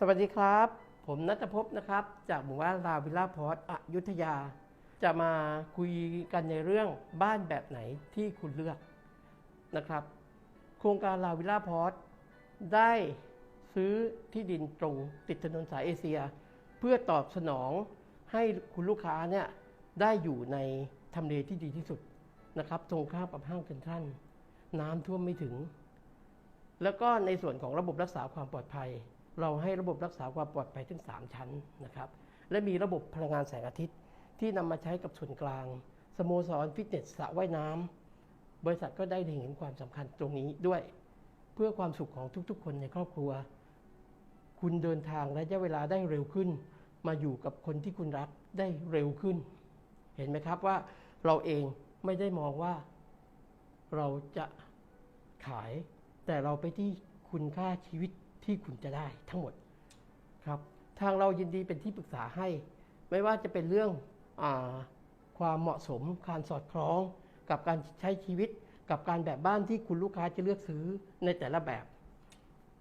สวัสดีครับ ผมนัทภพนะครับ จากหมู่บ้านราวิล่าพอร์ตอยุธยา จะมาคุยกันในเรื่องบ้านแบบไหนที่คุณเลือกนะครับ โครงการราวิล่าพอร์ตได้ซื้อที่ดินตรงติดถนนสายเอเชีย เพื่อตอบสนองให้คุณลูกค้าเนี่ยได้อยู่ในทำเลที่ดีที่สุดนะครับตรงข้ามกับห้างเซ็นทรัลน้ำท่วมไม่ถึง แล้วก็ในส่วนของระบบรักษาความปลอดภัย เราให้ระบบรักษาความปลอดภัยถึง 3 ชั้นนะครับ และมีระบบพลังงานแสงอาทิตย์ ที่นำมาใช้กับส่วนกลาง สโมสรฟิตเนสสระว่ายน้ำบริษัทก็ได้เห็นความสำคัญตรงนี้ด้วย เพื่อความสุขของทุกๆ คนในครอบครัว คุณเดินทางระยะเวลาได้เร็วขึ้น มาอยู่กับคนที่คุณรักได้เร็วขึ้น เห็นไหมครับว่าเราเองไม่ได้มองว่าเราจะขาย แต่เราไปที่คุณค่าชีวิต ที่คุณจะได้ทั้งหมดครับทางเรายินดีเป็นที่ปรึกษาให้ ไม่ว่าจะเป็นเรื่องอความเหมาะสมการสอดคล้อง กับการใช้ชีวิต กับการแบบบ้านที่คุณลูกค้าจะเลือกซื้อในแต่ละแบบ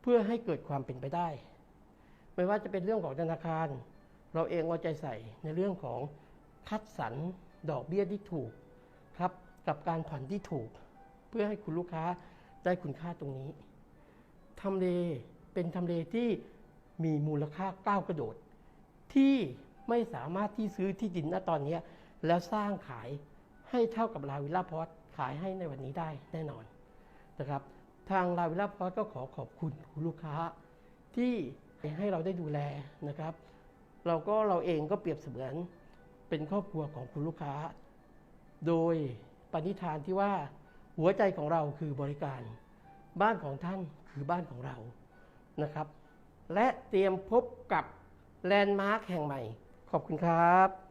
เพื่อให้เกิดความเป็นไปได้ ไม่ว่าจะเป็นเรื่องของธนาคาร เราเองเอาใจใส่ในเรื่องของคัดสรรดอกเบี้ยที่ถูกครับกับการผ่อนที่ถูก เพื่อให้คุณลูกค้าได้คุณค่าตรงนี้ทำเล เป็นทำเลที่มีมูลค่าก้าวกระโดด ที่ไม่สามารถที่ซื้อที่ดินณตอนนี้ แล้วสร้างขายให้เท่ากับลาวิลล่าพอสขายให้ในวันนี้ได้แน่นอนนะครับ ทางลาวิลล่าพอสก็ขอขอบคุณคุณลูกค้า ที่ให้เราได้ดูแลนะครับ เราก็เราเองก็เปรียบเสมือนเป็นครอบครัวของคุณลูกค้า โดยปณิธานที่ว่าหัวใจของเราคือบริการ บ้านของท่านคือบ้านของเรา นะครับ และเตรียมพบกับแลนด์มาร์คแห่งใหม่ ขอบคุณครับ